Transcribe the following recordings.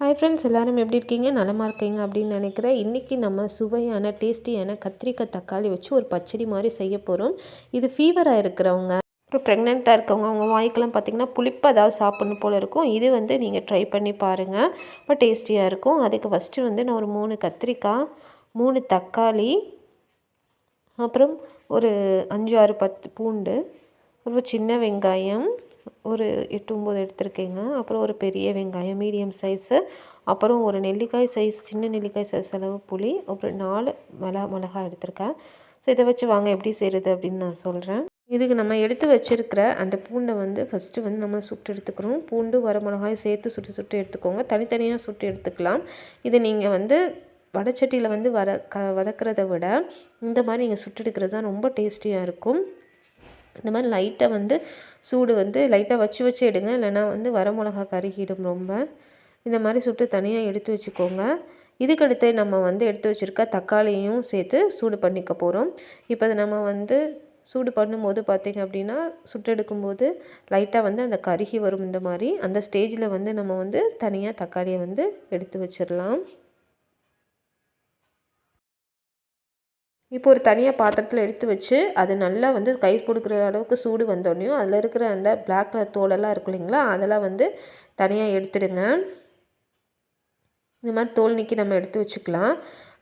Hi friends எல்லோரும் எப்படி இருக்கீங்க? நலமாக இருக்கீங்க அப்படின்னு நினைக்கிறேன். இன்றைக்கி நம்ம சுவையான டேஸ்டியான கத்திரிக்காய் தக்காளி வச்சு ஒரு பச்சடி மாதிரி செய்ய போகிறோம் இது ஃபீவராக இருக்கிறவங்க அப்புறம் ப்ரெக்னெண்ட்டாக இருக்கவங்க அவங்க வாய்க்கெல்லாம் பார்த்திங்கன்னா புளிப்பு ஏதாவது சாப்பிட்ணும் போல் இருக்கும். இது வந்து நீங்கள் ட்ரை பண்ணி பாருங்கள் ரொம்ப டேஸ்டியாக இருக்கும். அதுக்கு ஃபஸ்ட்டு வந்து நான் ஒரு மூணு கத்திரிக்காய் மூணு தக்காளி அப்புறம் ஒரு அஞ்சு ஆறு பத்து பூண்டு அப்புறம் சின்ன வெங்காயம் ஒரு எட்டு ஒம்பது எடுத்திருக்கேங்க. அப்புறம் ஒரு பெரிய வெங்காயம் மீடியம் சைஸு அப்புறம் ஒரு நெல்லிக்காய் சைஸ் சின்ன நெல்லிக்காய் சைஸ் அளவு புளி. அப்புறம் நாலு மிளகா மிளகா எடுத்திருக்கேன். ஸோ இதை வச்சு வாங்க எப்படி செய்கிறது அப்படின்னு நான் சொல்கிறேன் இதுக்கு நம்ம எடுத்து வச்சுருக்கிற அந்த பூண்டை வந்து ஃபஸ்ட்டு வந்து நம்ம சுட்டு எடுத்துக்கிறோம். பூண்டு வர மிளகாய் சேர்த்து சுட்டு சுட்டு எடுத்துக்கோங்க. தனித்தனியாக சுட்டு எடுத்துக்கலாம். இதை நீங்கள் வந்து வடச்சட்டியில் வந்து வர க வதக்கிறத விட இந்த மாதிரி நீங்கள் சுட்டு எடுக்கிறது தான் ரொம்ப டேஸ்டியாக இருக்கும். இந்த மாதிரி லைட்டாக வந்து சூடு வந்து லைட்டாக வச்சு வச்சு எடுங்க. இல்லைனா வந்து வரமிளகா கருகிடும் ரொம்ப. இந்த மாதிரி சுட்டு தனியாக எடுத்து வச்சுக்கோங்க. இதுக்கடுத்து நம்ம வந்து எடுத்து வச்சுருக்க தக்காளியும் சேர்த்து சூடு பண்ணிக்க போகிறோம் இப்போ அதை நம்ம வந்து சூடு பண்ணும்போது பார்த்திங்க அப்படின்னா சுட்டெடுக்கும்போது லைட்டாக வந்து அந்த கருகி வரும் இந்த மாதிரி. அந்த ஸ்டேஜில் வந்து நம்ம வந்து தனியாக தக்காளியை வந்து எடுத்து வச்சிடலாம் இப்போ ஒரு தனியாக பாத்திரத்தில் எடுத்து வச்சு அது நல்லா வந்து கை கொடுக்குற அளவுக்கு சூடு வந்தோடனையும் அதில் இருக்கிற அந்த பிளாக் கலர் தோலெல்லாம் இருக்கும் இல்லைங்களா அதெல்லாம் வந்து தனியாக எடுத்துடுங்க. இந்த மாதிரி தோல் நீக்கி நம்ம எடுத்து வச்சுக்கலாம்.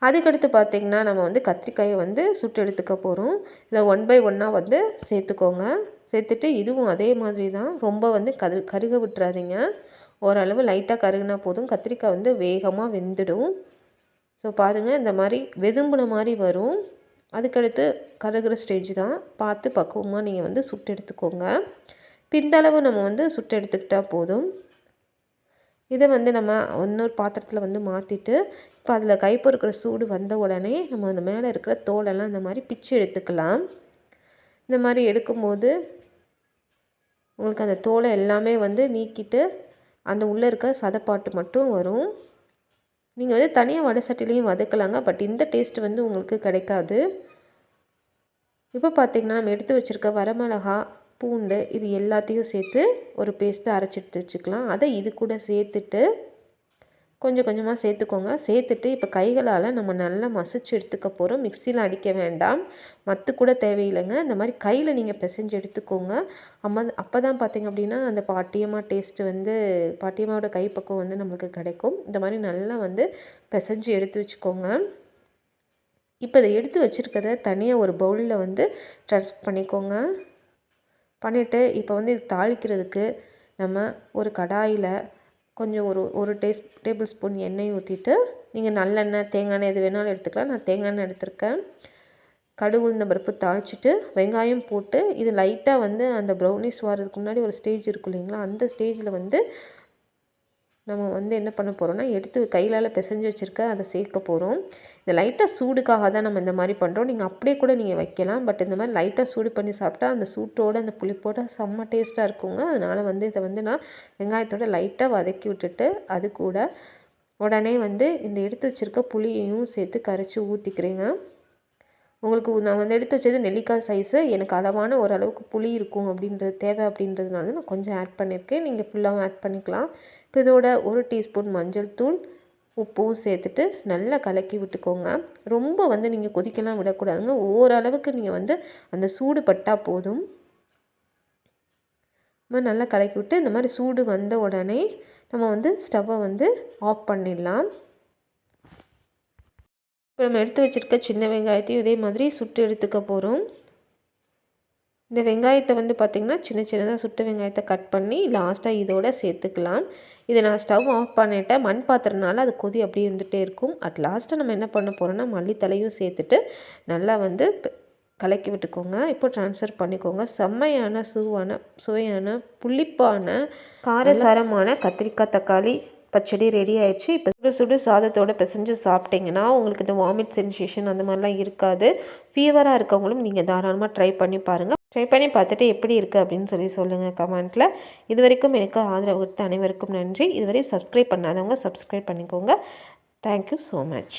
அதுக்கடுத்து பார்த்திங்கன்னா நம்ம வந்து கத்திரிக்காயை வந்து சுட்டு எடுத்துக்க போகிறோம் இல்லை ஒன் பை ஒன்னாக வந்து சேர்த்துக்கோங்க. சேர்த்துட்டு இதுவும் அதே மாதிரி தான். ரொம்ப வந்து கரு கருக விட்டுறாதீங்க. ஓரளவு லைட்டாக கருகுனா போதும். கத்திரிக்காய் வந்து வேகமாக வெந்துடும். ஸோ பாருங்கள் இந்த மாதிரி வெதும்புன மாதிரி வரும். அதுக்கடுத்து கருகிற ஸ்டேஜ் தான். பார்த்து பக்குவமாக நீங்கள் வந்து சுட்டு எடுத்துக்கோங்க. பிந்தளவு நம்ம வந்து சுட்டு எடுத்துக்கிட்டால் போதும். இதை வந்து நம்ம இன்னொரு பாத்திரத்தில் வந்து மாற்றிட்டு இப்போ அதில் கைப்பு இருக்கிற சூடு வந்த உடனே நம்ம அந்த மேலே இருக்கிற தோலெல்லாம் இந்த மாதிரி பிச்சு எடுத்துக்கலாம். இந்த மாதிரி எடுக்கும்போது உங்களுக்கு அந்த தோலை எல்லாமே வந்து நீக்கிட்டு அந்த உள்ளே இருக்க சதப்பாட்டு மட்டும் வரும். நீங்கள் வந்து தனியாக வடை சட்டிலையும் வதக்கலாங்க. பட் இந்த டேஸ்ட் வந்து உங்களுக்கு கிடைக்காது. இப்போ பார்த்திங்கன்னா நம்ம எடுத்து வச்சுருக்க வரமிளகா பூண்டு இது எல்லாத்தையும் சேர்த்து ஒரு பேஸ்ட்டு அரைச்சி எடுத்து வச்சுக்கலாம். அதை இது கூட சேர்த்துட்டு கொஞ்சம் கொஞ்சமாக சேர்த்துக்கோங்க. சேர்த்துட்டு இப்போ கைகளால் நம்ம நல்லா மசிச்சு எடுத்துக்க போகிறோம் மிக்சியில் அடிக்க வேண்டாம். மத்து கூட தேவையில்லைங்க. இந்த மாதிரி கையில் நீங்கள் பிசைஞ்சு எடுத்துக்கோங்க. அம்மா அப்போ தான் பார்த்திங்க அப்படின்னா அந்த பாட்டியம்மா டேஸ்ட்டு வந்து பாட்டியம்மாவோட கைப்பக்கம் வந்து நம்மளுக்கு கிடைக்கும். இந்த மாதிரி நல்லா வந்து பிசைஞ்சு எடுத்து வச்சுக்கோங்க. இப்போ இதை எடுத்து வச்சுருக்கத தனியாக ஒரு பவுலில் வந்து ட்ரான்ஸ்ஃபர் பண்ணிக்கோங்க. பண்ணிவிட்டு இப்போ வந்து இது தாளிக்கிறதுக்கு நம்ம ஒரு கடாயில் கொஞ்சம் ஒரு ஒரு டேஸ் டேபிள் ஸ்பூன் எண்ணெய் ஊற்றிட்டு நீங்கள் நல்லெண்ணெய் தேங்காய் எண்ணெய் எது வேணாலும் எடுத்துக்கலாம். நான் தேங்காய் எண்ணெய் எடுத்திருக்கேன். கடுகு உளுந்த பருப்பு தாளிச்சிட்டு வெங்காயம் போட்டு இது லைட்டாக வந்து அந்த ப்ரௌனிஸ் வரதுக்கு முன்னாடி ஒரு ஸ்டேஜ் இருக்கும் இல்லைங்களா? அந்த ஸ்டேஜில் வந்து நம்ம வந்து என்ன பண்ண போகிறோம்னா எடுத்து கையிலால் பிசைஞ்சு வச்சுருக்க அதை சேர்க்க போகிறோம் இந்த லைட்டாக சூடுக்காக தான் நம்ம இந்த மாதிரி பண்ணுறோம் நீங்கள் அப்படியே கூட நீங்கள் வைக்கலாம். பட் இந்த மாதிரி லைட்டாக சூடு பண்ணி சாப்பிட்டா அந்த சூட்டோட அந்த புளிப்போட செம்ம டேஸ்ட்டாக இருக்குங்க. அதனால் வந்து இதை வந்து நான் வெங்காயத்தோட லைட்டாக வதக்கி விட்டுட்டு அது கூட உடனே வந்து இந்த எடுத்து வச்சுருக்க புளியையும் சேர்த்து கரைச்சி ஊற்றிக்கிறேங்க உங்களுக்கு நான் வந்து எடுத்து வச்சது நெல்லிக்காய் சைஸு எனக்கு அளவான ஓரளவுக்கு புளி இருக்கும் அப்படின்றது தேவை அப்படின்றதுனால நான் கொஞ்சம் ஆட் பண்ணியிருக்கேன் நீங்கள் ஃபுல்லாகவும் ஆட் பண்ணிக்கலாம். இப்போ இதோட ஒரு டீஸ்பூன் மஞ்சள் தூள் உப்பும் சேர்த்துட்டு நல்லா கலக்கி விட்டுக்கோங்க. ரொம்ப வந்து நீங்கள் கொதிக்கலாம் விடக்கூடாதுங்க. ஓரளவுக்கு நீங்கள் வந்து அந்த சூடு பட்டால் போதும். நம்ம நல்லா கலக்கி விட்டு இந்த மாதிரி சூடு வந்த உடனே நம்ம வந்து ஸ்டவ்வை வந்து ஆஃப் பண்ணிடலாம். இப்போ நம்ம எடுத்து வச்சுருக்க சின்ன வெங்காயத்தையும் இதே மாதிரி சுட்டு எடுத்துக்க போகிறோம் இந்த வெங்காயத்தை வந்து பார்த்திங்கன்னா சின்ன சின்னதாக சுட்டு வெங்காயத்தை கட் பண்ணி லாஸ்ட்டாக இதோட சேர்த்துக்கலாம். இதை நான் ஸ்டவ் ஆஃப் பண்ணிவிட்டேன் மண் பாத்திரனால அது கொதி அப்படியே இருந்துகிட்டே இருக்கும். அட் லாஸ்ட்டாக நம்ம என்ன பண்ண போகிறோம்னா மல்லித்தலையும் சேர்த்துட்டு நல்லா வந்து கலக்கி விட்டுக்கோங்க. இப்போ ட்ரான்ஸ்ஃபர் பண்ணிக்கோங்க. செம்மையான சுவான சுவையான புளிப்பான காரசாரமான கத்திரிக்காய் தக்காளி பச்சடி ரெடி ஆயிடுச்சு. இப்போ சுடு சுடு சாதத்தோடு பிசைஞ்சு சாப்பிட்டிங்கன்னா உங்களுக்கு இந்த வாமிட் சென்சேஷன் அந்த மாதிரிலாம் இருக்காது. ஃபீவராக இருக்கவங்களும் நீங்கள் தாராளமாக ட்ரை பண்ணி பாருங்கள் ட்ரை பண்ணி பார்த்துட்டு எப்படி இருக்குது அப்படின்னு சொல்லி சொல்லுங்கள் கமெண்ட்டில் இது வரைக்கும் எனக்கு ஆதரவு கொடுத்த அனைவருக்கும் நன்றி. இதுவரை சப்ஸ்கிரைப் பண்ணாதவங்க சப்ஸ்கிரைப் பண்ணிக்கோங்க. Thank you so much